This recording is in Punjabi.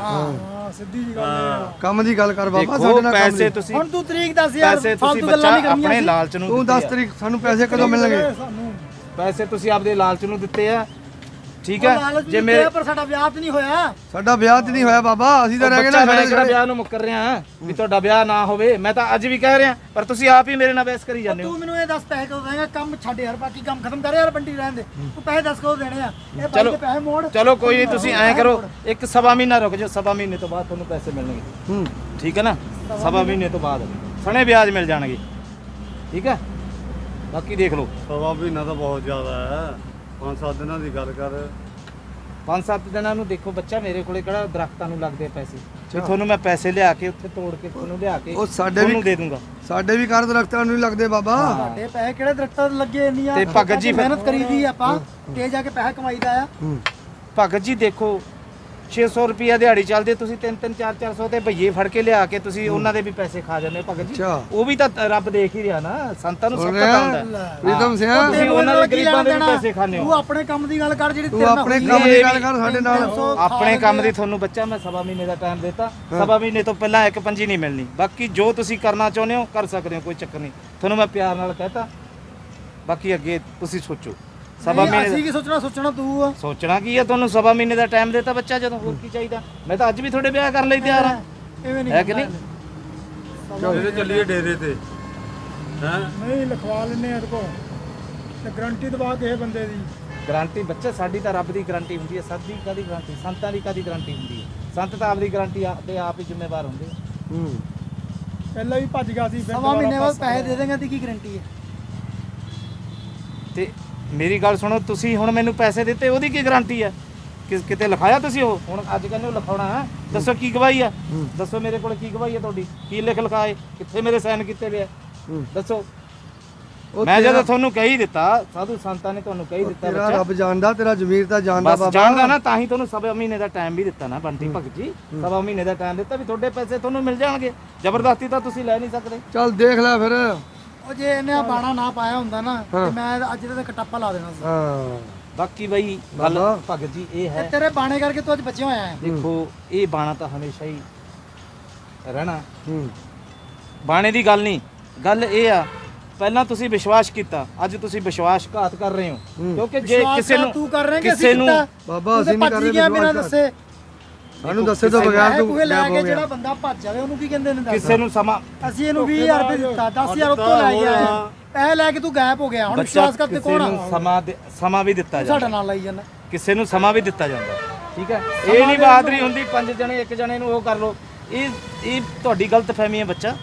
ਹਾਂ ਸਿੱਧੀ ਜੀ ਗੱਲ ਹੈ। ਕੰਮ ਦੀ ਗੱਲ ਕਰ ਬਾਬਾ ਦੇਖੋ ਸਾਡੇ ਨਾਲ ਕੰਮ ਪੈਸੇ ਦੀ ਤੁਸੀਂ ਹੁਣ ਤੂੰ ਤਰੀਕ ਦੱਸ ਯਾਰ ਪੈਸੇ ਤੁਸੀਂ ਫਾਲਤੂ ਬੱਚਾ ਗੱਲਾਂ ਨਹੀਂ ਕਰਨੀਆਂ ਆਪਣੇ ਸੀ। ਲਾਲਚ ਨੂੰ ਤੂੰ ਦਿੱਤੇ 10 ਆ। ਤਰੀਕ ਸਾਨੂੰ ਪੈਸੇ ਕਦੋਂ ਮਿਲਣਗੇ? ਸਾਨੂੰ। ਪੈਸੇ ਤੁਸੀਂ ਆਪਦੇ ਲਾਲਚ ਨੂੰ ਦਿੱਤੇ ਆ। ਠੀਕ ਹੈ? ਜੇ ਮੇਰੇ ਪਰ ਸਾਡਾ ਵਿਆਹ ਤੇ ਨਹੀਂ ਹੋਇਆ। ਸਾਡਾ ਵਿਆਹ ਤੇ ਨਹੀਂ ਹੋਇਆ ਬਾਬਾ ਅਸੀਂ ਤਾਂ ਰਹਿ ਗਏ ਨਾ ਸਾਡੇ ਵਿਆਹ ਨੂੰ ਮੁੱਕਰ ਰਿਹਾ ਹਾਂ ਵੀ ਤੁਹਾਡਾ ਵਿਆਹ ਨਾ ਹੋਵੇ। ਮੈਂ ਤਾਂ ਅੱਜ ਵੀ ਕਹਿ ਰਿਹਾ ਪਰ ਤੁਸੀਂ ਆਪ ਹੀ ਮੇਰੇ ਨਾਲ ਬਹਿਸ ਕਰੀ ਜਾਂਦੇ ਹੋ। ਤੂੰ ਮੈਨੂੰ ਇਹ ਦੱਸ ਪੈਸੇ ਕਦੋਂ ਦੇਗਾ ਕੰਮ ਛੱਡ ਯਾਰ ਬਾਕੀ ਕੰਮ ਖਤਮ ਕਰ ਯਾਰ ਬੰਟੀ ਰਹਿਣ ਦੇ। ਤੂੰ ਪੈਸੇ ਦੱਸ ਕਦੋਂ ਦੇਣੇ ਆ? ਇਹ ਬਾਈ ਚਲੋ ਦੇ ਪੈਸੇ ਮੋੜ। ਚਲੋ ਕੋਈ ਨਹੀਂ ਤੁਸੀਂ ਐਂ ਕਰੋ ਇੱਕ ਸਵਾ ਮਹੀਨਾ ਰੁਕ ਜਾਓ ਸਵਾ ਮਹੀਨੇ ਤੋਂ ਬਾਅਦ ਤੁਹਾਨੂੰ ਪੈਸੇ ਮਿਲਣਗੇ। ਹੂੰ। ਠੀਕ ਹੈ ਨਾ? ਸਵਾ ਮਹੀਨੇ ਤੋਂ ਬਾਅਦ। ਸਣੇ ਵਿਆਜ ਮਿਲ ਜਾਣਗੇ। ਠੀਕ ਹੈ? ਬਾਕੀ ਦੇਖ ਲਓ। ਸਵਾ ਮਹੀਨਾ ਤਾਂ ਬਹੁਤ ਜ਼ਿਆਦਾ ਹੈ। ਪੰਜ ਸੱਤ ਦਿਨਾਂ ਦੀ ਗੱਲ ਕਰ। ਪੰਜ ਸੱਤ ਦਿਨਾਂ ਨੂੰ ਦੇਖੋ ਬੱਚਾ ਮੇਰੇ ਕੋਲੇ ਕਿਹੜਾ ਦਰਖਤਾਂ ਨੂੰ ਲੱਗਦੇ ਪੈਸੇ। ਵੀ ਤੁਹਾਨੂੰ ਮੈਂ ਪੈਸੇ ਲਿਆ ਕੇ ਉੱਥੇ ਤੋੜ ਕੇ ਤੁਹਾਨੂੰ ਲਿਆ ਕੇ ਉਹ ਸਾਡੇ ਵੀ- ਤੁਹਾਨੂੰ ਦੇ ਦੂੰਗਾ। ਸਾਡੇ ਵੀ ਘਰ ਦਰਖਤਾਂ ਨੂੰ ਨਹੀਂ ਲੱਗਦੇ ਬਾਬਾ। ਸਾਡੇ ਪੈਸੇ ਕਿਹੜੇ ਦਰਖਤਾਂ ਤੇ ਲੱਗੇ ਇੰਨੀਆਂ? ਤੇ ਭਗਤ ਜੀ ਫਿਰ- ਮਿਹਨਤ ਕਰੀਦੀ ਆ ਆਪਾਂ ਤੇ ਜਾ ਕੇ ਪੈਸਾ ਕਮਾਈਦਾ ਆ। ਭਗਤ ਜੀ ਦੇਖੋ 600 ਰੁਪਿਆ ਦਿਹਾੜੀ ਚੱਲਦੀ ਤੁਸੀਂ 3 3 4 400 ਤੇ ਭਈਏ ਫੜ ਕੇ ਲਿਆ ਕੇ ਤੁਸੀਂ ਉਹਨਾਂ ਦੇ ਵੀ ਪੈਸੇ ਖਾ ਜਾਂਦੇ ਹੋ ਭਗਤ ਜੀ। ਅੱਛਾ। ਉਹ ਵੀ ਤਾਂ ਰੱਬ ਦੇਖ ਹੀ ਰਿਹਾ ਨਾ ਸੰਤਾਂ ਨੂੰ ਸਭ ਪਤਾ? ਹੁੰਦਾ। ਹੈ। ਪ੍ਰੀਤਮ ਸਿੰਘ ਤੁਸੀਂ ਉਹਨਾਂ ਦੇ ਗਰੀਬਾਂ ਦੇ ਵੀ ਪੈਸੇ ਖਾਂਦੇ ਤੂੰ ਹੋ ਆਪਣੇ ਕੰਮ ਦੀ ਗੱਲ ਕਰ ਜਿਹੜੀ ਤੂੰ ਤੇਰੇ ਨਾਲ ਆਪਣੇ ਹੋਈ ਕੰਮ। ਦੀ ਗੱਲ ਕਰ ਸਾਡੇ ਨਾਲ। ਆਪਣੇ ਕੰਮ। ਦੀ ਤੁਹਾਨੂੰ ਬੱਚਾ ਮੈਂ ਸਵਾ ਮਹੀਨੇ ਦਾ ਟਾਈਮ ਦਿੱਤਾ। ਸਵਾ ਮਹੀਨੇ ਤੋਂ ਪਹਿਲਾਂ ਇੱਕ ਪੰਜੀ ਨਹੀਂ ਮਿਲਣੀ। ਬਾਕੀ ਜੋ ਤੁਸੀਂ ਕਰਨਾ ਚਾਹੁੰਦੇ ਹੋ ਕਰ ਸਕਦੇ ਹੋ ਕੋਈ ਚੱਕਰ ਨਹੀਂ। ਤੁਹਾਨੂੰ ਮੈਂ ਪਿਆਰ ਨਾਲ ਕਹਤਾ। ਬਾਕੀ ਅੱਗੇ ਤੁਸੀਂ ਸੋਚੋ। ਸਵਾ ਮਹੀਨੇ ਅਸੀਂ ਦਾ ਕੀ ਸੋਚਣਾ? ਸੋਚਣਾ ਤੂੰ ਆ। ਸੋਚਣਾ ਕੀ ਹੈ ਤੁਹਾਨੂੰ? ਸਵਾ ਮਹੀਨੇ ਦਾ ਟਾਈਮ ਦਿੱਤਾ ਬੱਚਾ ਜਦੋਂ ਹੋਰ ਕੀ ਚਾਹੀਦਾ? ਮੈਂ ਤਾਂ ਅੱਜ ਵੀ ਤੁਹਾਡੇ ਵਿਆਹ ਕਰਨ ਲਈ ਤਿਆਰ ਹਾਂ ਐਵੇਂ ਨਹੀਂ ਹੈ ਕਿ ਨਹੀਂ? ਇਹਦੇ ਚੱਲੀਏ ਡੇਰੇ ਤੇ। ਹੈ? ਨਹੀਂ ਲਿਖਵਾ ਲੈਨੇ ਆ ਕੋ ਤੇ ਗਰੰਟੀ ਦਵਾ ਕਿਸੇ ਬੰਦੇ ਦੀ। ਗਾਰੰਟੀ ਬੱਚਾ ਸਾਡੀ ਤਾਂ ਰੱਬ ਦੀ ਗਾਰੰਟੀ ਹੁੰਦੀ ਹੈ ਸਾਡੀ ਕਾਦੀ ਗਾਰੰਟੀ ਸੰਤਾਂ ਦੀ ਕਾਦੀ ਗਾਰੰਟੀ ਹੁੰਦੀ ਹੈ ਸੰਤ ਤਾਂ ਆਪਦੀ ਗਾਰੰਟੀ ਆਪਦੇ ਆਪ ਹੀ ਜ਼ਿੰਮੇਵਾਰ ਹੁੰਦੇ ਆ। ਹੂੰ। ਪਹਿਲਾਂ ਵੀ ਭੱਜ ਗਿਆ ਸੀ ਸਵਾ ਮਹੀਨੇ ਬਾਅਦ ਪੈਸੇ ਦੇ ਦੇਗਾ ਤੇ ਕੀ ਗਰੰਟੀ ਹੈ ਤੇ ਮੇਰੀ ਗੱਲ ਸੁਣੋ ਤੁਸੀਂ ਹੁਣ ਮੈਨੂੰ ਪੈਸੇ ਦਿੱਤੇ ਉਹਦੀ ਕੀ ਗਾਰੰਟੀ ਹੈ ਕਿ ਕਿਤੇ ਲਿਖਾਇਆ ਤੁਸੀਂ ਉਹ? ਹੁਣ ਅੱਜ ਕੱਲ੍ਹ ਨੂੰ ਲਿਖਾਉਣਾ ਹੈ? ਦੱਸੋ ਕੀ ਗਵਾਹੀ ਹੈ। ਦੱਸੋ ਮੇਰੇ ਕੋਲ ਕੀ ਗਵਾਹੀ ਹੈ ਤੁਹਾਡੀ? ਕੀ ਲਿਖ ਲਿਖਾਏ ਕਿੱਥੇ ਮੇਰੇ ਸਾਈਨ ਕੀਤੇ ਵੇ। ਦੱਸੋ। ਮੈਂ ਜਦੋਂ ਤੁਹਾਨੂੰ ਕਹੀ ਦਿੱਤਾ ਸਾਧੂ ਸੰਤਾਂ ਨੇ ਤੁਹਾਨੂੰ ਕਹੀ ਦਿੱਤਾ ਤੇਰਾ ਬੱਚਾ। ਰੱਬ ਜਾਣਦਾ ਤੇਰਾ ਜ਼ਮੀਰ ਤਾਂ ਜਾਣਦਾ ਬਸ ਬਾਬਾ। ਜਾਣਦਾ ਨਾ ਤਾਂ ਹੀ ਤੁਹਾਨੂੰ ਸਵਾ ਮਹੀਨੇ ਦਾ ਟਾਈਮ ਵੀ ਦਿੱਤਾ ਨਾ ਬੰਟੀ ਭਗਤ ਜੀ। ਸਵਾ ਮਹੀਨੇ ਦਾ ਟਾਈਮ ਦਿੱਤਾ ਵੀ ਤੁਹਾਡੇ ਪੈਸੇ ਤੁਹਾਨੂੰ ਮਿਲ ਜਾਣਗੇ। ਜ਼ਬਰਦਸਤੀ ਤਾਂ ਤੁਸੀਂ ਲੈ ਨਹੀਂ ਸਕਦੇ। ਚੱਲ ਦੇਖ ਲੈ ਫਿਰ। ਉਹ ਜੇ ਇਹਨੇ ਆ ਬਾਣਾ ਨਾ ਪਾਇਆ ਹੁੰਦਾ ਨਾ ਤੇ ਮੈਂ ਅੱਜ ਇਹਦੇ ਤੇ ਕਟਾਪਾ ਲਾ ਦੇਣਾ ਸੀ। ਹਾਂ। ਬਾਕੀ ਬਈ ਗੱਲ। ਭਗਤ ਜੀ ਇਹ ਹੈ। ਤੇਰੇ ਬਾਣੇ ਕਰਕੇ ਤੂੰ ਅੱਜ ਬਚਿਆ ਹੋਇਆ ਹੈ। ਦੇਖੋ ਇਹ ਬਾਣਾ ਤਾਂ ਹਮੇਸ਼ਾ ਹੀ ਰਹਿਣਾ। ਹੂੰ। ਬਾਣੇ ਦੀ ਗੱਲ ਨਹੀਂ। ਗੱਲ ਇਹ ਆ ਪਹਿਲਾਂ ਤੁਸੀਂ ਵਿਸ਼ਵਾਸ ਕੀਤਾ ਅੱਜ ਤੁਸੀਂ ਵਿਸ਼ਵਾਸਘਾਤ ਕਰ ਰਹੇ ਹੋ। ਕਿਉਂਕਿ ਜੇ ਵਿਸ਼ਵਾਸ ਕਿਸੇ ਨੂੰ ਤੂੰ ਕਰ ਰਹੇ ਕਿਸੇ ਨੂੰ ਬਾਬਾ ਅਸੀਂ ਨਹੀਂ ਕਰ ਹੀ ਰਹੇ ਵਿਸ਼ਵਾਸ ਦੱਸੇ। ਸਾਨੂੰ ਦੱਸੇ ਤੋਂ ਬਗੈਰ ਤੂੰ ਪੂਏ ਲੈ ਕੇ ਜਿਹੜਾ ਬੰਦਾ ਭੱਜ ਜਾਵੇ ਉਹਨੂੰ ਕੀ ਕਹਿੰਦੇ ਨੇ ਦੱਸ? ਕਿਸੇ ਨੂੰ ਸਮਾਂ ਅਸੀਂ ਇਹਨੂੰ 20000 ਰੁਪਏ ਦਿੱਤਾ 10000 ਉੱਤੋਂ ਲੈ ਗਿਆ ਪੈਸੇ ਲੈ ਕੇ ਤੂੰ ਗਾਇਬ ਹੋ ਗਿਆ। ਹੁਣ ਵਿਸ਼ਵਾਸ ਕਰਕੇ ਕਿਸੇ ਕੌਣ ਸਮਾਂ ਦੇ- ਸਮਾਂ ਵੀ ਦਿੱਤਾ ਤੂੰ ਜਾਂਦਾ। ਸਾਡਾ ਨਾਲ ਲਾਈ ਜਾਂਦਾ। ਕਿਸੇ ਨੂੰ ਸਮਾਂ ਵੀ ਦਿੱਤਾ ਜਾਂਦਾ। ਠੀਕ ਹੈ? ਇਹ ਨਹੀਂ ਬਹਾਦਰੀ ਹੁੰਦੀ ਪੰਜ ਜਣੇ ਇੱਕ ਜਣੇ ਨੂੰ ਉਹ ਕਰ ਲੋ ਇਹ ਇਹ ਤੁਹਾਡੀ ਗਲਤ ਫਹਿਮੀ ਹੈ ਬੱਚਾ।